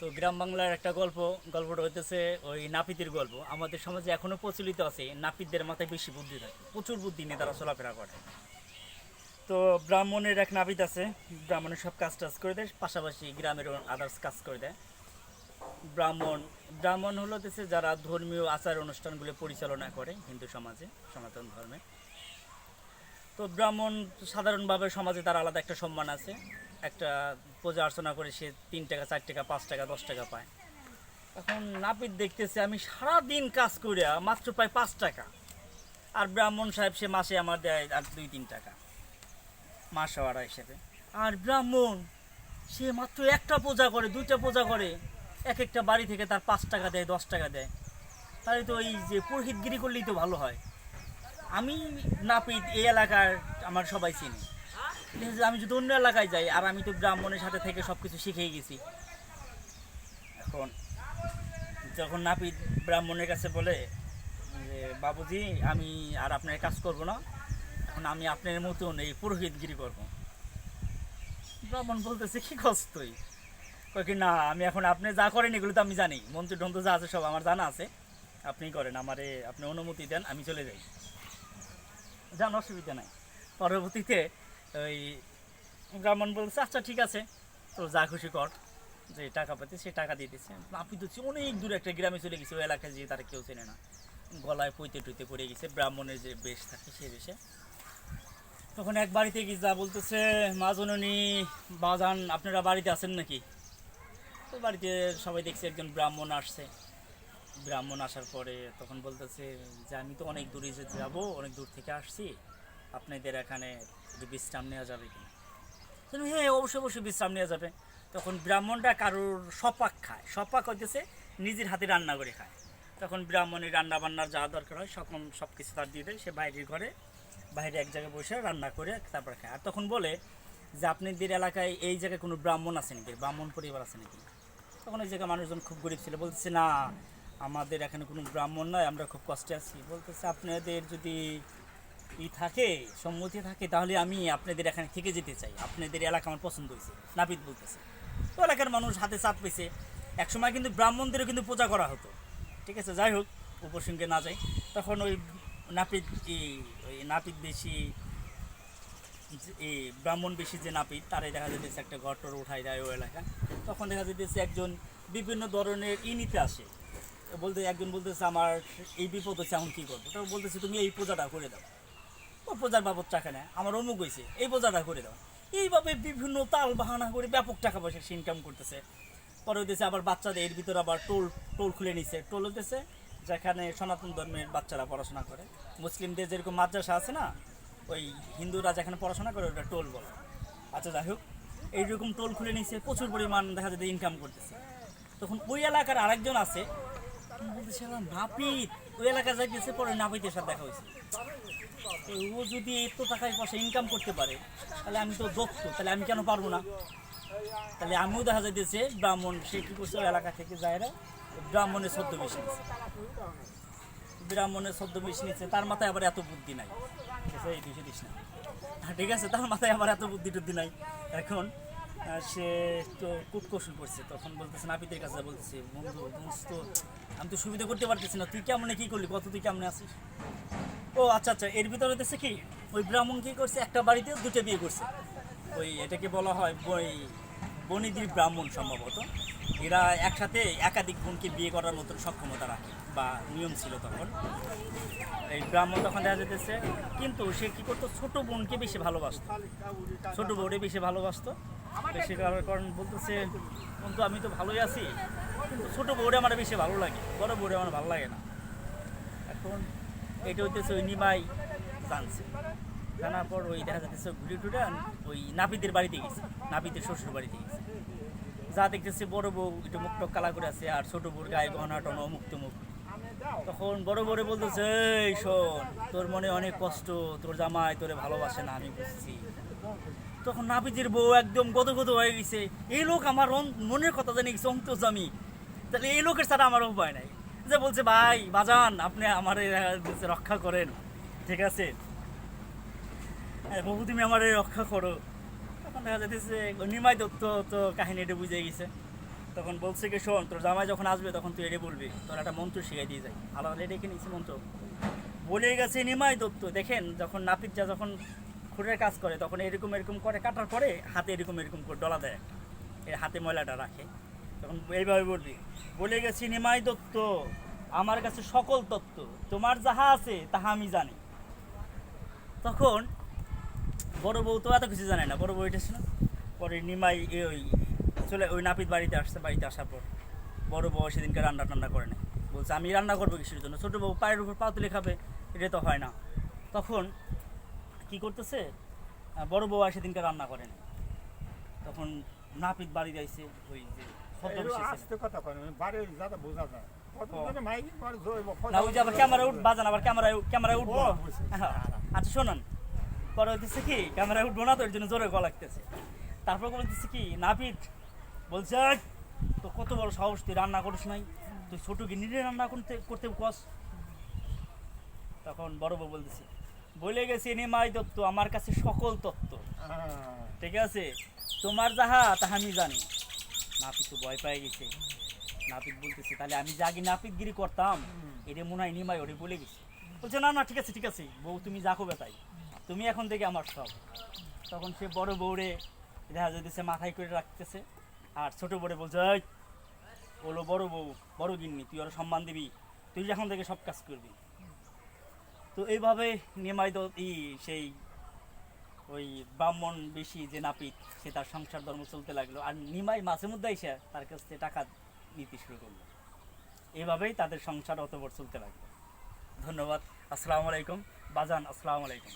তো গ্রাম বাংলার একটা গল্প, গল্পটা হইতেছে ওই নাপিতের গল্প। আমাদের সমাজে এখনও প্রচলিত আছে, নাপিতদের মাথায় বেশি বুদ্ধি থাকে, প্রচুর বুদ্ধি নিয়ে তারা চলাফেরা করে। তো ব্রাহ্মণের এক নাপিত আছে, ব্রাহ্মণের সব কাজ টাজ করে দেয়, পাশাপাশি গ্রামের আদার্স কাজ করে দেয়। ব্রাহ্মণ ব্রাহ্মণ হলো হচ্ছে যারা ধর্মীয় আচার অনুষ্ঠানগুলো পরিচালনা করে, হিন্দু সমাজে, সনাতন ধর্মে। তো ব্রাহ্মণ সাধারণভাবে সমাজে তার আলাদা একটা সম্মান আছে। একটা পূজা অর্চনা করে সে তিন টাকা, চার টাকা, পাঁচ টাকা, দশ টাকা পায়। এখন নাপিত দেখতেছে, আমি সারা দিন কাজ করে মাত্র পাই পাঁচ টাকা। আর ব্রাহ্মণ সাহেব সে মাসে আমার দেয় আর দুই, তিন টাকা মাসওয়ারা হিসেবে। আর ব্রাহ্মণ, সে মাত্র একটা পূজা করে, দুইটা পূজা করে, এক একটা বাড়ি থেকে তার পাঁচ টাকা দেয়, দশ টাকা দেয়। তাহলে তো এই যে পুরোহিতগিরি করলেই তো ভালো হয়। আমি নাপিত, এই এলাকার আমার সবাই চিনি। আমি যদি অন্য এলাকায় যাই, আর আমি তো ব্রাহ্মণের সাথে থেকে সব কিছু শিখেই গেছি। এখন যখন নাপিত ব্রাহ্মণের কাছে বলে যে, বাবুজি, আমি আর আপনার কাজ করব না। এখন আমি আপনার মতন এই পুরোহিতগিরি করব। ব্রাহ্মণ বলতেছে, কি কয় কি, না, আমি এখন আপনি যা করেন এগুলো তো আমি জানি। মন্ত্র টন্ত্র যা আছে সব আমার জানা আছে। আপনি করেন, আমারে আপনি অনুমতি দেন, আমি চলে যাই। যান, অসুবিধা নাই। পরবর্তীতে ওই ব্রাহ্মণ বলছে আচ্ছা ঠিক আছে, তো যা খুশি কর, যে টাকা পাতে সে টাকা দিয়ে দিচ্ছে আপনি তো অনেক দূরে একটা গ্রামে চলে গেছে, ওই এলাকায় যেয়ে তারা কেউ চেনে না। গলায় পইতে টুইতে পড়ে গেছে, ব্রাহ্মণের যে বেশ থাকে সে বেশে। তখন এক বাড়িতে গিয়ে যা বলতেছে, মা জননী বাজান আপনারা বাড়িতে আছেন নাকি? তো বাড়িতে সবাই দেখছে একজন ব্রাহ্মণ আসছে। ব্রাহ্মণ আসার পরে তখন বলতেছে যে, আমি তো অনেক দূরে যে যাব, অনেক দূর থেকে আসছি। আপনাদের এখানে বিশ্রাম নেওয়া যাবে কি হ্যাঁ অবশ্যই অবশ্যই বিশ্রাম নেওয়া যাবে। তখন ব্রাহ্মণটা কারোর সপাক খায়। সপাক হইতেছে নিজের হাতে রান্না করে খায়। তখন ব্রাহ্মণের রান্না বান্নার যা দরকার হয়, সকম সব কিছু তার দিয়ে দেয়। সে বাইরের ঘরে, বাইরে এক জায়গায় বসে রান্না করে তারপর খায়। আর তখন বলে যে, আপনাদের এলাকায় এই জায়গায় কোনো ব্রাহ্মণ আছে নাকি? ব্রাহ্মণ পরিবার আছে নাকি? তখন ওই জায়গায় মানুষজন খুব গরিব ছিল। বলতেছে, না, আমাদের এখানে কোনো ব্রাহ্মণ নয় আমরা খুব কষ্টে আছি। বলতেছে, আপনাদের যদি ই থাকে, সম্মতি থাকে, তাহলে আমি আপনাদের এখানে থেকে যেতে চাই। আপনাদের এলাকা আমার পছন্দ হয়েছে, নাপিত বলতেছে। তো এলাকার মানুষ হাতে চাপ পেয়েছে। একসময় কিন্তু ব্রাহ্মণদেরও কিন্তু পূজা করা হতো। ঠিক আছে, যাই হোক উপসঙ্গে না যাই। তখন ওই নাপিত ওই নাপিত বেশি, এই ব্রাহ্মণ বেশি যে নাপিত, তারাই দেখা যেতেছে একটা ঘর টর উঠাই দেয় ওই এলাকা তখন দেখা যেতেছে একজন বিভিন্ন ধরনের ই নিতে আসে। বলতে, একজন বলতেছে, আমার এই বিপদ হচ্ছে, এখন কী করব? তো বলতেছে, তুমি এই পূজাটা করে দাও। ও পূজার বাবদ টাকা নেয়, আমার অমুক হয়েছে এই পূজাটা করে দাও। এইভাবে বিভিন্ন তাল বাহানা করে ব্যাপক টাকা পয়সা সে ইনকাম করতেছে। পরে হইতেছে আবার বাচ্চাদের, এর ভিতরে আবার টোল টোল খুলে নিছে। টোল হইতেছে যেখানে সনাতন ধর্মের বাচ্চারা পড়াশোনা করে। মুসলিমদের যেরকম মাদ্রাসা আছে না, ওই হিন্দুরা যেখানে পড়াশোনা করে, ওটা টোল বলে। আচ্ছা যাই হোক, এইরকম টোল খুলে নিছে, প্রচুর পরিমাণ দেখা যাচ্ছে ইনকাম করতেছে। তখন ওই এলাকার আরেকজন আছে নাপিত। ওই এলাকায় যাইতেছে, পরে নাপিতের সাথে দেখা হয়েছে ও যদি এত টাকায় পয়সা ইনকাম করতে পারে তাহলে আমি তো দক্ষ তাহলে আমি কেন পারব না? তাহলে আমিও দেখা যাইতেছে ব্রাহ্মণ সে কী করছে এলাকা থেকে যায় ব্রাহ্মণের সদ্য বেশি নিচ্ছে ব্রাহ্মণের সদ্য বেশি নিচ্ছে তার মাথায় আবার এত বুদ্ধি নাই। এই দিস না। হ্যাঁ, ঠিক আছে তার মাথায় আবার এত বুদ্ধি টুদ্ধি নাই। এখন সে তো কুটকৌশল করছে তখন বলতেছে নাপিতের কাছে বলতেছে বন্ধু দোস্ত আমি তো সুবিধা করতে পারতেছি না তুই কেমনে কি করলি কত তুই কেমনে আছিস? ও আচ্ছা আচ্ছা এর ভিতরে হতেছে কি, ওই ব্রাহ্মণ কি করছে? একটা বাড়িতে দুটো বিয়ে করছে। ওই, এটাকে বলা হয় ওই বনিদির ব্রাহ্মণ সম্ভবত। এরা একসাথে একাধিক বোনকে বিয়ে করার মতন সক্ষমতা রাখে, বা নিয়ম ছিল তখন। এই ব্রাহ্মণ তখন দেখা যেতেছে কিন্তু সে কি করতো? ছোট বোনকে বেশি ভালোবাসতো। ছোট বউরে বেশি ভালোবাসতো। বেশি কারণ বলতেছে কিন্তু আমি তো ভালোই আছি, কিন্তু ছোট বউরে আমার বেশি ভালো লাগে, বড় বউরে আমার ভালো লাগে না। এখন এটা হইতেছে ওই নিমাই জানছে। জানার পর ওই দেখা যাচ্ছে ঘুরে টুরে ওই নাপিতের বাড়িতে গেছে, নাপিতের শ্বশুর বাড়িতে গেছে। যা দেখতেছে বড় বউ, একটু মুখ টক কালা করে আছে আর ছোট বউর গায়ে গহনা টন মুক্ত মুখ। তখন বড় বড় বলতেছে, এই শোন, তোর মনে অনেক কষ্ট, তোর জামাই তোরে ভালোবাসে না, আমি বুঝছি। তখন নাপিতের বউ একদম গদ গদ হয়ে গেছে, এই লোক আমার মনের কথা জানি আমি। তাহলে এই লোকের ছাড়া আমার উপায় নাই। যে বলছে ভাই বাজান আপনি আমার রক্ষা করেন। ঠিক আছে? হ্যাঁ, বাবু তুমি আমার রক্ষা করো। তখন দেখা যাচ্ছে নিমাই দত্ত তো কাহিনীটা বুঝে গেছে। তখন বলছে কি শোন তোর জামাই যখন আসবে তখন তুই এটা বলবি। তোর একটা মন্ত্র শিখাই দিয়ে যাই। আলাদা ডেকে নিয়েছি মন্ত্র। বলে গেছে নিমাই দত্ত দেখেন যখন নাপিত যা যখন খুঁড়ের কাজ করে তখন এরকম এরকম করে কাটার পরে হাতে এরকম এরকম করে ডলা দেয়। এর হাতে ময়লাটা রাখে। তখন এইভাবে বলবি, বলে গেছি, নিমাই দত্ত, আমার কাছে সকল তত্ত্ব, তোমার যাহা আছে, তাহা আমি জানি। তখন বড় বউ তো এত কিছু জানে না, বড় বউ এটা ছিল পরে নিমাই ওই চলে, ওই নাপিত বাড়িতে আসছে, বাড়িতে আসার পর। বড় বউ সেদিনকে রান্না টান্না করে না বলছে, আমি রান্না করব কিসের জন্য? ছোটো বউ পায়ের উপর পা তুলে খাবে, এটা তো হয় না। তখন কি করতেছে? বড় বউ আর সেদিনকে রান্না করে তখন নাপিত বাড়ি যাইছে ওই যে। আস্তে কথা কয় না, যাতে বোঝা যায়। কত ও। জনে মাইকি করে জৈব না ওই যে আবার ক্যামেরায় উঠ বাজান আবার ক্যামেরায় ক্যামেরায় উঠবো ও, না। বুঝছি। আচ্ছা শোনান। পরে হইতেছে কি উঠবো না তো এর জন্য জোরে গলা লাগতেছে তারপর বলতেছে কি নাপিত বলছে তো কত বড় সাহস তুই রান্না করিস নাই? তুই ছোট গিনিরে রান্না করতে করতে কস? তখন বড় বউ বলতেছে বলে গেছি নিমাই দত্ত আমার কাছে সকল তত্ত্ব। হ্যাঁ। ঠিক আছে? তোমার যাহা তাহা আমি জানি। নাপিত তো ভয় পেয়ে গেছে। নাপিত বলতেছে তাহলে আমি যা আগে নাপিতগিরি করতাম এটা মনে হয় নিমাই ওরে বলে গেছে। বলছে না না ঠিক আছে ঠিক আছে বউ তুমি যা করবে তাই। তুমি এখন থেকে আমার সব। তখন সে বড় বউরে দেখা যাইতেছে মাথায় করে রাখতেছে আর ছোট বউরে বলছে "এই, ওলো বড় বউ বড় গিন্নি তুই ওর সম্মান দিবি তুই এখন থেকে সব কাজ করবি। তো এইভাবে নিমাই তো ই সেই ওই ব্রাহ্মণ বেশি যে নাপিত, সে তার সংসার ধর্ম চলতে লাগল। আর নিমাই মাঝে মধ্যে এসে তার কাছ থেকে টাকা নিতে শুরু করল। এভাবেই তাদের সংসার অতবর চলতে লাগল। ধন্যবাদ। আসসালামু আলাইকুম। বাজান, আসসালামু আলাইকুম।